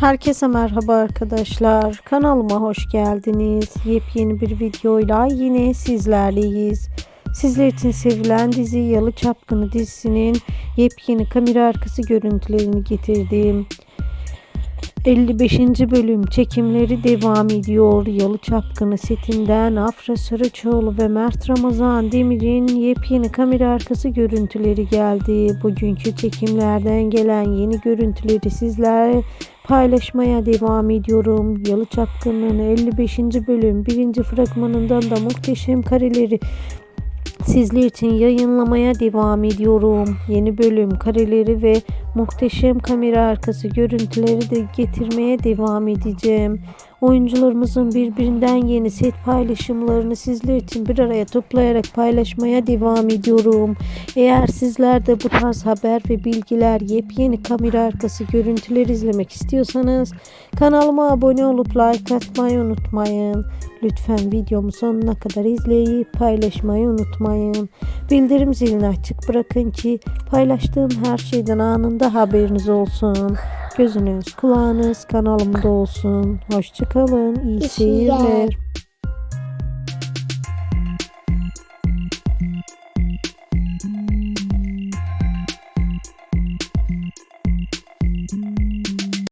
Herkese merhaba arkadaşlar. Kanalıma hoş geldiniz. Yepyeni bir videoyla yine sizlerleyiz. Sizler için sevilen dizi Yalı Çapkını dizisinin yepyeni kamera arkası görüntülerini getirdim. 55. bölüm çekimleri devam ediyor. Yalı Çapkını setinden Afra Saraçoğlu ve Mert Ramazan Demir'in yepyeni kamera arkası görüntüleri geldi. Bugünkü çekimlerden gelen yeni görüntüleri sizlerle paylaşmaya devam ediyorum. Yalı Çapkını'nın 55. bölüm 1. fragmanından da muhteşem kareleri sizler için yayınlamaya devam ediyorum. Yeni bölüm kareleri ve muhteşem kamera arkası görüntüleri de getirmeye devam edeceğim. Oyuncularımızın birbirinden yeni set paylaşımlarını sizler için bir araya toplayarak paylaşmaya devam ediyorum. Eğer sizler de bu tarz haber ve bilgiler, yepyeni kamera arkası görüntüler izlemek istiyorsanız kanalıma abone olup like atmayı unutmayın. Lütfen videomu sonuna kadar izleyip paylaşmayı unutmayın. Bildirim zilini açık bırakın ki paylaştığım her şeyden anında haberiniz olsun. Gözünüz, kulağınız kanalımda olsun. Hoşçakalın. İyi seyirler.